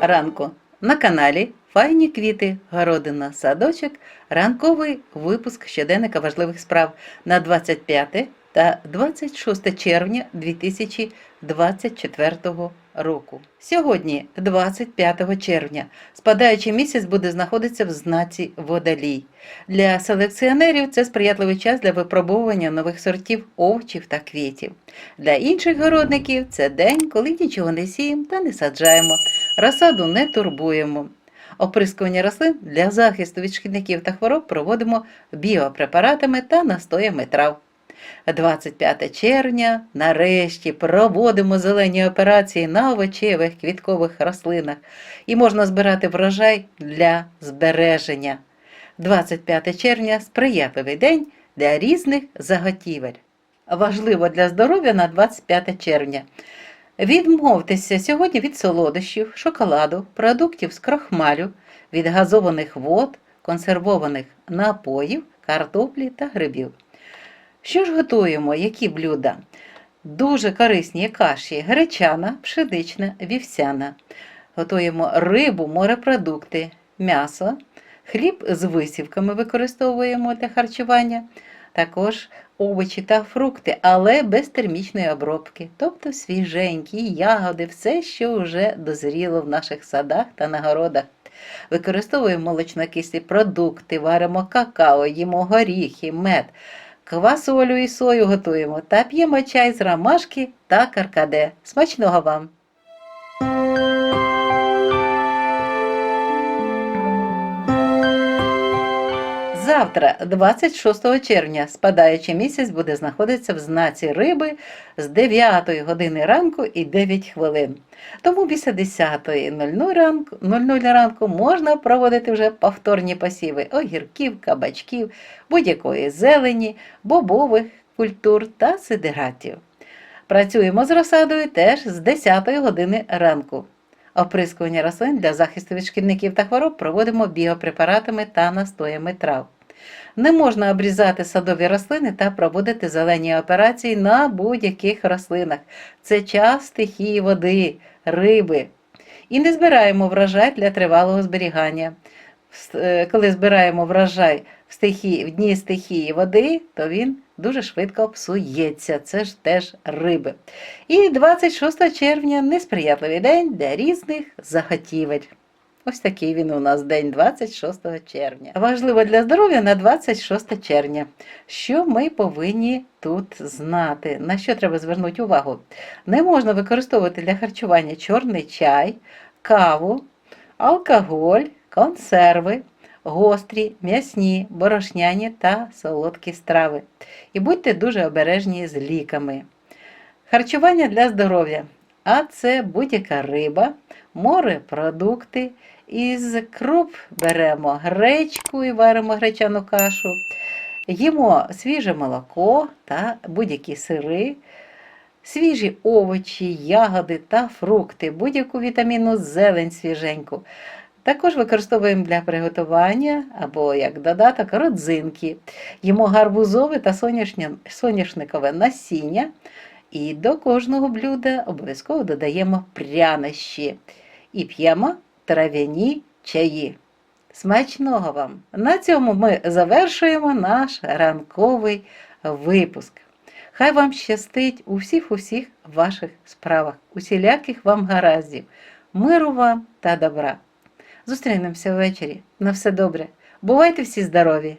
ранку. На каналі Файні квіти, городина, садочок, ранковий випуск щоденника важливих справ. На 25 та 26 червня 2024 року. Сьогодні, 25 червня, спадаючий місяць буде знаходитися в знаці водолій. Для селекціонерів це сприятливий час для випробовування нових сортів овочів та квітів. Для інших городників це день, коли нічого не сіємо та не саджаємо, розсаду не турбуємо. Оприскування рослин для захисту від шкідників та хвороб проводимо біопрепаратами та настоями трав. 25 червня нарешті проводимо зелені операції на овочевих квіткових рослинах і можна збирати врожай для збереження. 25 червня сприятливий день для різних заготівель. Важливо для здоров'я на 25 червня. Відмовтеся сьогодні від солодощів, шоколаду, продуктів з крохмалю, від газованих вод, консервованих напоїв, картоплі та грибів. Що ж готуємо? Які блюда? Дуже корисні каші, гречана, пшенична, вівсяна. Готуємо рибу, морепродукти, м'ясо, хліб з висівками використовуємо для харчування, також овочі та фрукти, але без термічної обробки, тобто свіженькі, ягоди, все, що вже дозріло в наших садах та на городах. Використовуємо молочнокислі продукти, варимо какао, їмо горіхи, мед, квасолю і сою готуємо та п'ємо чай з ромашки та каркаде. Смачного вам! Завтра, 26 червня, спадаючий місяць буде знаходитися в знаці риби з 9 години ранку і 9 хвилин. Тому після 10.00 ранку, 00 ранку можна проводити вже повторні посіви огірків, кабачків, будь-якої зелені, бобових культур та сидератів. Працюємо з розсадою теж з 10 години ранку. Оприскування рослин для захисту від шкідників та хвороб проводимо біопрепаратами та настоями трав. Не можна обрізати садові рослини та проводити зелені операції на будь-яких рослинах. Це час стихії води, риби. І не збираємо врожай для тривалого зберігання. Е, Коли збираємо врожай в, стихії, в дні стихії води, то він дуже швидко псується. Це ж теж риби. І 26 червня несприятливий день для різних заготівель. Ось такий він у нас день 26 червня. Важливо для здоров'я на 26 червня. Що ми повинні тут знати? На що треба звернути увагу? Не можна використовувати для харчування чорний чай, каву, алкоголь, консерви, гострі, м'ясні, борошняні та солодкі страви. І будьте дуже обережні з ліками. Харчування для здоров'я. А це будь-яка риба, морепродукти. Із круп беремо гречку і варимо гречану кашу. Їмо свіже молоко та будь-які сири, свіжі овочі, ягоди та фрукти, будь-яку вітамінну зелень свіженьку. Також використовуємо для приготування або як додаток родзинки. Їмо гарбузове та соняшникове насіння. І до кожного блюда обов'язково додаємо прянощі і п'ємо трав'яні чаї. Смачного вам! На цьому ми завершуємо наш ранковий випуск. Хай вам щастить у всіх усіх ваших справах, усіляких вам гараздів, миру вам та добра. Зустрінемося ввечері. На все добре. Бувайте всі здорові!